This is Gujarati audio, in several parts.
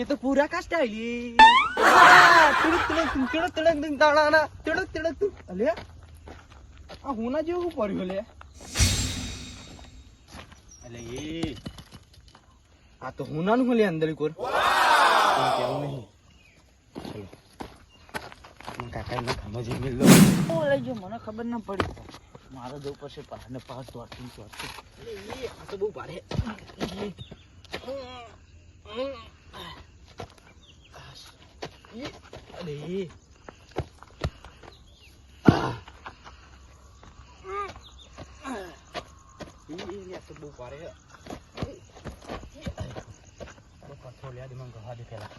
એ તો પૂરા કા સ્ટાઈલ तिड़क तिड़क। તું, તિડક तिड़क તું, તાણાના, તિડક તિડક તું. અલે આ હોના જેવું પડ્યું લે અલે એ આ તો હોનાનું લે અંદર કોર કેવું નહીં ચલો મને કાકા ને ખમજી મિલ લો ઓ લઈ જો મને ખબર ના પડી મારે જવું પડશે પાર ને પાસ તો આટલું તો આટલું એ આ તો બહુ ભારે આ તો બહુ ભારે પથ્થર લ્યા દે મને ગવા દે પેલા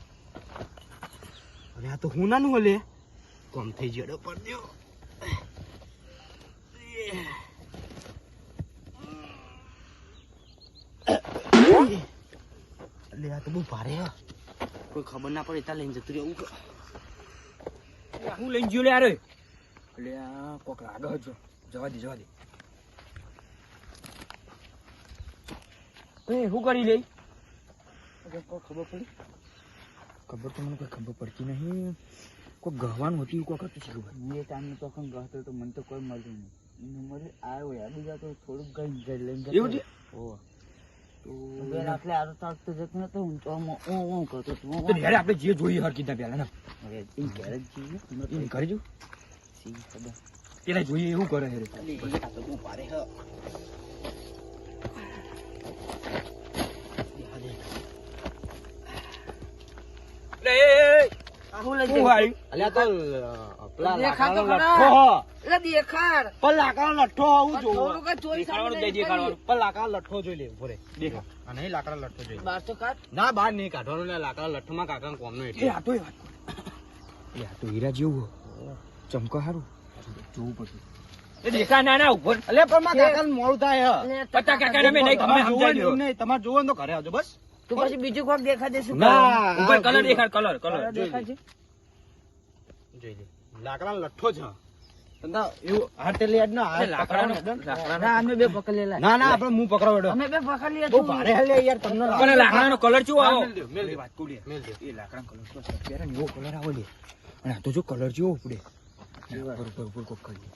અને આ તો હું નાનું હલે કોમ થઈ જડો પડ્યો લે આ તો બહુ ભારે હે કોઈ ખબર ના પડે ત્યાં લઈને જતું રહેવું હું લઈને ગયો લે યાર એટલે કોક લાગે જો જવા દે જવા દે. એ શું કરી લઈ? ખબર પડી? ખબર તો મને કોઈ ખબર પડતી નહીં. કોઈ ગહવાનું હતું કોઈ હતું છે એ ટાઈમ તો કઈ ગહતો તો મને તો કોઈ મળ્યું નહીં. એને મળે આવ્યો યાર બીજા તો થોડુંક ગઈ લઈને એવું છે? આપણે જે જોઈએ હર પેલા ના? હવે એમ ઘરે જ જઈએ ને તો એને કરી જો? શી ખબર? પેલા જોઈએ એવું કરે છે? અલ્યા તો દેખાતો ખરા. એટલે દેખાડ. પણ લાકડાનો લઠ્ઠો હોવું થોડું કઈ ચોરી દેખાડવાનું દે દેખાડવાનું. પણ લાકડા લઠ્ઠો જોઈ લે ઊભો દેખા. આ લાકડા લઠ્ઠો જોઈ લે. તો કાઢ. ના બહાર નહીં કાઢવાનો લે લાકડા લઠ્ઠોમાં કાકાનો કોમનો એટલે. આ તો એ વાત. એ આ હીરા જેવું ચમકો હારું. જોવું પડશે. દેખા ના ના ઉપર અલે પણ મારા કાકાને મોડું થાય હે. પત્તા કાકા ને નહીં તમારે તમે જોવો સમજાવી દો નહીં, તમારે જોવો તો ઘરે આવજો બસ. તું પછી બીજું કોક દેખા દેશું. ના ઉપર કલર દેખાડ કલર કલર દેખાડ દેખાય છે જોઈ લે. લાકડા લઠ્ઠો છે ના હાથ લાકડાનો પકડવાનો. ના અમે બે પકડી લેલા ના ના આપણે મું પકડાવડો. અમે બે પકડી બહુ ભારે હલે યાર તમને પણ લાકડાનો કલર શું આવો? મેલ દ્યો, મેલ દ્યો. વાત કુડી, મેલ દ્યો. એ લાકડાનો કલર શું અત્યારે એવો કલર આવો લે. અને આ તો જો કલર જેવો ઉપડે. ઉપર, ઉપર, ઉપર કોક કરી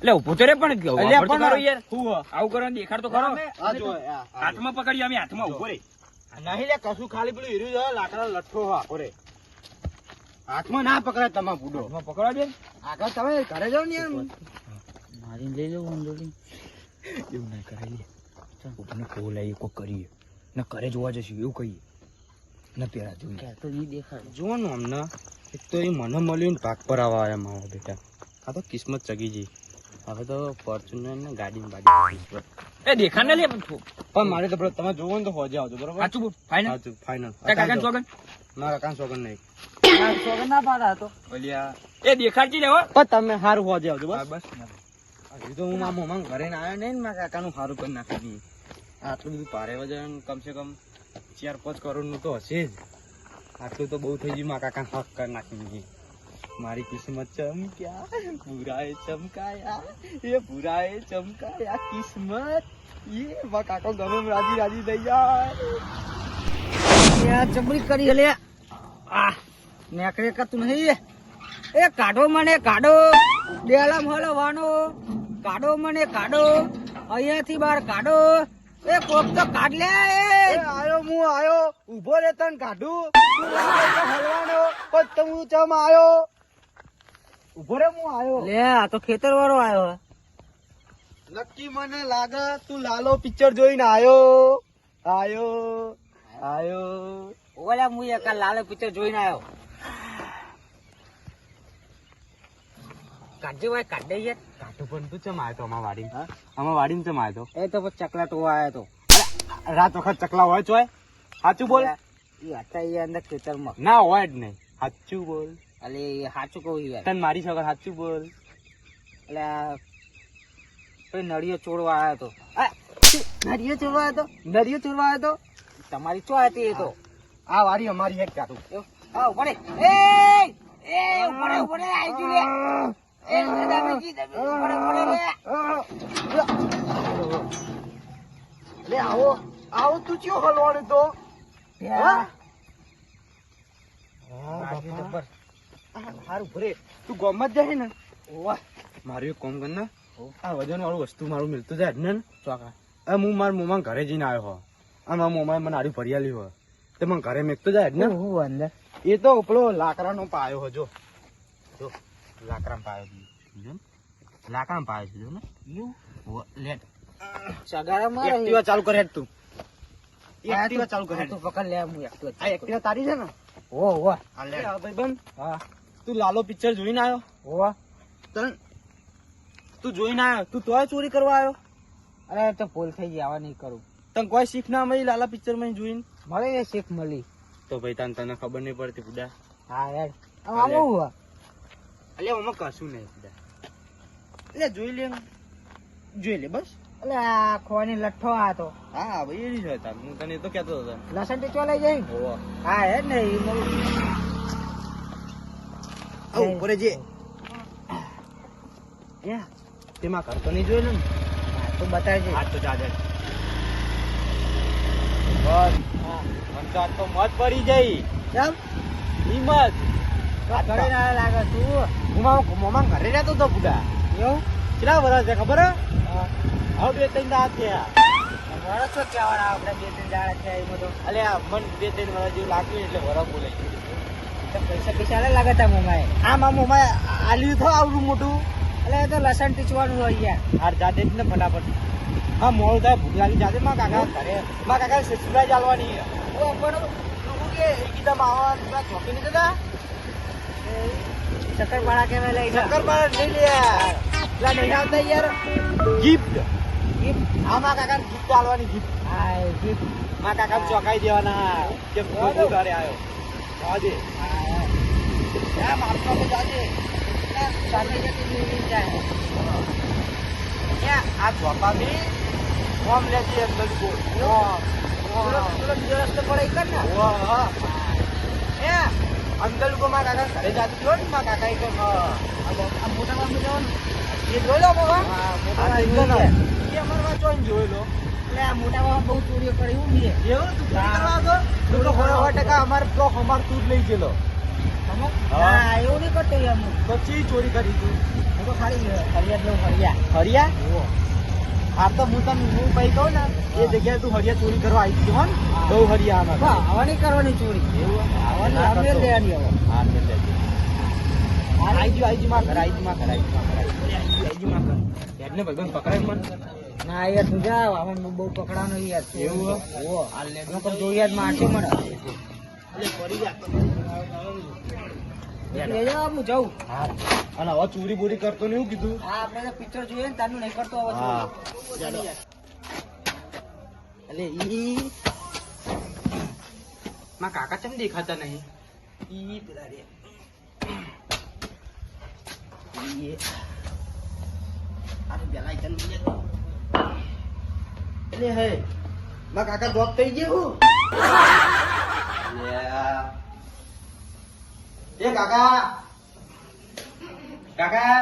એટલે ઊભો તો રે પણ અલ્યા વાપર તો પણ ખરો યાર. આવું કરો દેખાડ તો ખરો. હાથમાં પકડી અમે હાથમાં ઊભો રે. નહીં લે કશું ખાલી પેલું હીરું લાકડા લઠ્ઠો હો રે હાથમાં ના પકડાય તમાર બુડો હાથમાં બેન. દે આગળ તમે ઘરે જાઓ ને એમ મારીને લઈ જવું અંદોલી એવું ના કરાય ઉપને કોલ આવી કોક કરીએ. ને ઘરે જોવા જશું એવું કહીએ. ને પેલા જોઈએ તો નહીં દેખાય. જોવાનું અમને એક તો એ મને મળ્યું ને ભાગ પર આવવા આવ્યા મારા બેટા. આ તો કિસ્મત ચગી જઈ. હવે તો ફોર્ચ્યુનર ને ગાડી બાડી એ દેખા ને લે પણ પણ મારે તો તમે જોવો ને તો હોજે આવજો બરોબર? સાચું ફાઈનલ સાચું ફાઈનલ કાકા સોગન મારા કાન સોગન નહીં. ના પાડા હતો ઓલિયા એ પણ તમે સારું હોજે આવજો બસ. બસ. હજી તો હું મોમાં ઘરે ના આવ્યો નહીં ને મારા કાકાનું સારું કરી નાખી આટલું બધું ભારે વજન કમસે કમ ચાર પાંચ કરોડનું તો હશે જ. આટલું તો બહુ થઈ ગયું મારા કાકા હક કરી નાખી મારી કિસ્મત ચમક્યા ભૂરાએ ચમકાયા એ ભૂરાએ ચમકાયા કિસ્મત. એ મારા કાકો ગમે રાજી રાજી થઈ જાય. ચમડી કરી હલ્યા આ. નેકરે કતું નહીં. એ કાઢો મને કાઢો. ડેલા વાનો કાઢો મને કાઢો. અહીંયાથી બહાર કાઢો. એ કોક તો કાઢ લે. એ આયો હું આયો. ઊભો રે તન કાઢું. હલવાનો પણ તું ચમ આયો? ઊભો રે હું આયો. લે આ તો ખેતર વાળો આવ્યો નક્કી મને લાગે તું લાલો પિક્ચર જોઈને આયો. આયો. આયો. ઓલા હું એક લાલો પિક્ચર જોઈને આવ્યો કાઢજે ભાઈ કાઢે યાર કાઢું પણ તું ચમ તો અમાર વાડી અમાર ચમ આયો એ તો પછી ચકલા તો આવ્યો તો. રાત વખત ચકલા હોય ચોય? સાચું બોલ? એ હતા એ અંદર ખેતરમાં. ના હોય જ નહીં. સાચું બોલ. એટલે સાચું કહું યાર તન મારી સગર સાચું બોલ. એટલે કોઈ નળિયો ચોરવા આવ્યો તો. નળિયો ચોરવા આવ્યો તો? નળિયો ચોરવા આવ્યો તો? તમારી ચો હતી એ તો. આ વાડી અમારી એક કાઢું? આ એ એ ઊભો ગયું લે. આવો આવો તું ચિયો હલવાનું તો. હા? જબર. હારું ભરે તું ગોમમાં જ જાય ને? ઓવા. મારું એક કોમ કર ને. આ વજન વાળું વસ્તુ મારું મિલતું જાય ને. ચોકા. હું મારા મોમાં ઘરે જઈને આવ્યો હો આ મારા મોમાં મને આડી ફરિયાલી હોય તો મને ઘરે મેકતો જાય ને. હું હું અંદર. એ તો પેલો લાકડાનો પાયો હજો જો. જો લાકડાનો પાયો છે. જો ને લાકડાનો પાયો છે જો ને યુ લેટ. સગારા મારે. એક્ટિવા ચાલુ કરે તું. એક્ટિવા ચાલુ કરે તું પકડ લે હું એકલો આ એક્ટિવા તારી છે ને? ઓ ઓ. આ લે. ભાઈબંધ હા. તું લાલો પિક્ચર જોઈને આવ્યો ઓ. તને તું જોઈને આવ્યો તું તોય ચોરી કરવા આવ્યો અરે તો ભૂલ થઈ ગઈ આવા નહીં કરું. તને કોઈ શીખ ના મળી લાલા પિક્ચરમાં જોઈને? મળે શીખ મળી. તો ભાઈ તને તને ખબર નહીં પડતી બુડા. હા યાર આવું હો. અલ્યા કશું નહીં એટલે જોઈ લે. જોઈ લે બસ. અલે આ ખોવાની લઠ્ઠો આ તો. હા ભાઈ એની છે તાર. હું તને તો કહેતો હતો. લસણ ટી લઈ જાય? હા હે ને મળું આ ઉપર જે. તેમાં ઘર તો નહીં જોયેલું ને? તો બતાવજે. હાથ તો જાજે બસ. તો મત પડી જઈ કેમ? હિંમત. ઘરે લાગે તું હું મોમાં ઘરે રહેતો તો બુડા એવું? કેટલા વર્ષ છે ખબર હે? હા. હવે બે ત્રણ દાંત થયા. વરસ તો કહેવાના આપણે બે ત્રણ દાડા થયા એમાં તો. અલે આ મન બે ત્રણ વર્ષ જેવું લાગ્યું એટલે વરસ બોલાઈ ગયું. પૈસા પૈસા આલે લાગે તા મોમાએ આ મારા મોમાં આલ્યું તો આવડું મોટું. એટલે એ તો લસણ ટીચવાનું હોય યાર. હાર જાતે જ ને ફટાફટ. હા મોડું થાય ભૂખ લાગી જાતે માં કાકા ઘરે. માં કાકા સસુરા ચાલવાની. પણ તું કે આવા પેલા ચોકી નહીં જતા? શક્કરપારા કેવાય લઈ જા ચક્કર પર લઈ લે. પેલા નહીં આવતા યાર. ગિફ્ટ આ મા કાકા ગિફ્ટ ચાલવાની ગિફ્ટ હા જીપ કાકા ચોકાઈ દેવાના. કે તારે આવ્યો આજે. હા મારતો તો જતી લઈ જાય. આ ચોપા બી લેતી અંદર ગોળ રસ્તો પડે કર ને. એ અંદર કો માં કાકા ઘરે જાતું હોય ને માં કાકા એક આ મોટા બાપુ જવાનું એ જોઈ લો બાબા મોટા લે. એ અમારા જોઈને જોઈ લો. એટલે આ મોટા બાપુ બહુ ચોરીઓ કરી હું નહીં. એવું? તું કરવા? તું તો ખરો સો ટકા અમાર બ્લોક અમાર તું જ લઈ ગયેલો. હા. એવું નહીં કરતો હું ચોરી કરી તું? તો ખાલી ફરિયાદ લઉં ફરિયા હરિયા આ તો હું તને હું કઈ કહું ને એ જગ્યાએ તું હરિયા ચોરી કરવા આવી હતી ને. બહુ હરિયા આમાં આવા નહીં કરવાની ચોરી. એવું આવવાની અમે લેવાની હા લે લેજે. આઈ આઈજુ માં ઘર. માં ઘર આઈજુ માં ઘર. આઈજુ આઈજુ માં ઘર. યાદને ભાઈબંધ પકડાય મન. ના યાર તું જા આમાં બહુ પકડાનો યાર. એવું? ઓ આ લે નકર જો મને. અલે પડી હું જાઉં. અને હવે ચોરી બોરી કરતો નહીં કીધું. હા આપણે પિક્ચર જોઈએ ને તાનું નહીં કરતો હવે. અલે ઈ. માં કાકા ચમ દેખાતા નહીં? ઈ પેલા રે. ઈ અરે ચલ અલે હે. માં કાકા ડોક થઈ ગયો હું. એ કાકા. કાકા.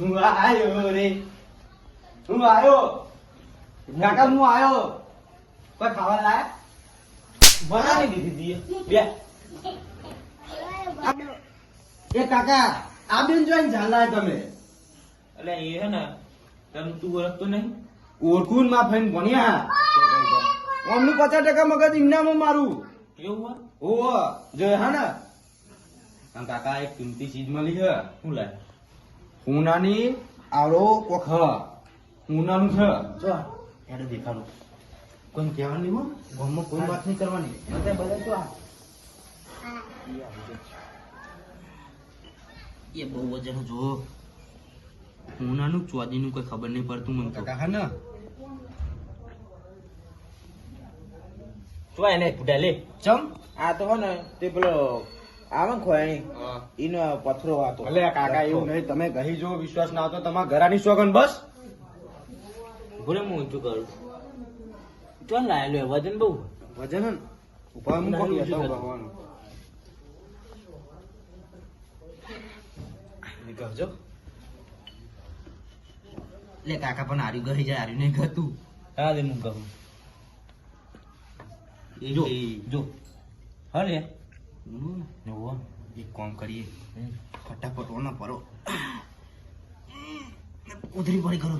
હું આયો રે. હું આયો કાકા હું આયો કોઈ ખાવા લાય બનાવી દીધી હતી બે. એ કાકા આ બેન જોઈને ઝાલા તમે. એટલે એ હે ને તને તું ઓળખતો નહીં? ઓળખું માં ફઈને ભણ્યા. અમનું પચાસ ટકા મગજ ઇનામમાં મારું. એવું હો જો હા ને આમ કાકા એક કિંમતી ચીજ મળી છે. શું લાય હુનાની આવડો કોખ હ. હુનાનું છે. જો એને દેખાડું. કોઈ કહેવાનું નહીં ગામમાં કોઈ વાત નહીં કરવાની. બધા બધા તો આ. એ બહુ વજન જો હુનાનું ચોદીનું કોઈ ખબર નહીં પડતું મને કાકા હા ને? તો એને ફૂટા લે. ચમ? આ તો હો ને તે પેલો આવે ખોયાણી એનો પથરો હતો એટલે કાકા એવું નહીં તમે કહી જો વિશ્વાસ ના હતો તમારા ઘરાની સોગન બસ. ભૂલે હું ઊંચું કરું ચાલ લાયેલું વજન બહુ? વજન હે ઊભા મૂકો હોવાનું. નીકળજો લે કાકા પણ આર્યું ગહી જાય આર્યું નહીં ગતું હા લે હું કહું. જો. જો. હા લે. એક કામ કરીએ. ફટાફટ ઓના પરો ઉધરી પડી કરો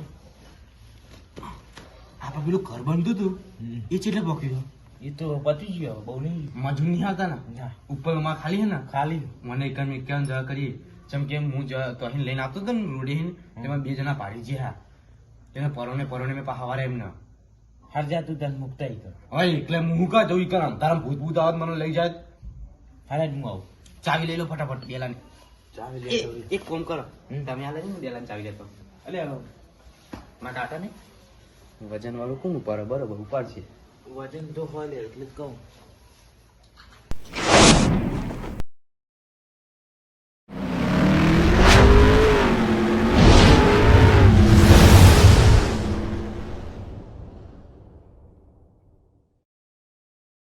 આપણે પેલું ઘર બનતું હતું? એ ચેટલે પક્યું એ તો પતી ગયો બહુ નહીં. મજૂર નહીં આવતા ને? ઉપરમાં ખાલી હે ને? ખાલી. મને એક મેં ક્યાં જવા કરીએ? જેમ કે હું તો અહીં લઈને આવતો હતો ને રોડે તેમાં બે જણા પાડી ગયા તેને પરોને પરોને મેં પાછા વારે એમને. હાર જા તું તને મુકતા હવે એટલે હું કા જવું કર તારા ભૂત ભૂત આવત મને લઈ જાય હારે જ હું આવું. ચાવી લઈ લો ફટાફટ બેલાની. ચાવી એ, એક કોમ કરો. તમે આ લઈને બેલાની ચાવી લેતો. અલે મારા કાકા ને વજન વાળું કોણ ઉપાડે? બરોબર ઉપાડશે. વજન તો હોય એટલે જ કહું.